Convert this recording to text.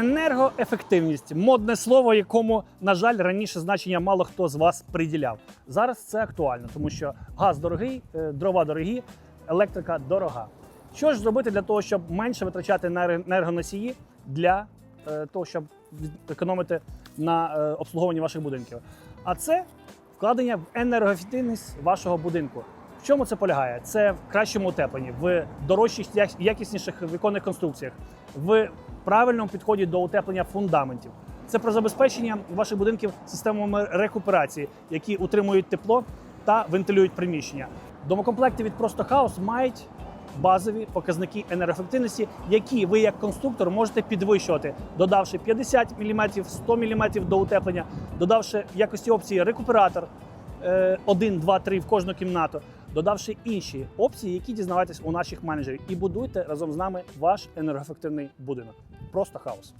Енергоефективність модне слово, якому, на жаль, раніше значення мало хто з вас приділяв. Зараз це актуально, тому що газ дорогий, е, дрова дорогі, електрика дорога. Що ж зробити для того, щоб менше витрачати на енергоносії для е, того, щоб економити на е, обслуговуванні ваших будинків? А це вкладення в енергоефективність вашого будинку. В чому це полягає? Це в кращому утепленні, в дорожчих, як- якісніших віконних конструкціях, в правильному підході до утеплення фундаментів. Це про забезпечення ваших будинків системами рекуперації, які утримують тепло та вентилюють приміщення. Домокомплекти від Просто Хаус мають базові показники енергоефективності, які ви як конструктор можете підвищувати, додавши 50 мм, 100 мм до утеплення, додавши якості опції рекуператор, 1, 2, 3 в кожну кімнату, додавши інші опції, які дізнавайтесь у наших менеджерів, і будуйте разом з нами ваш енергоефективний будинок. Просто хаос.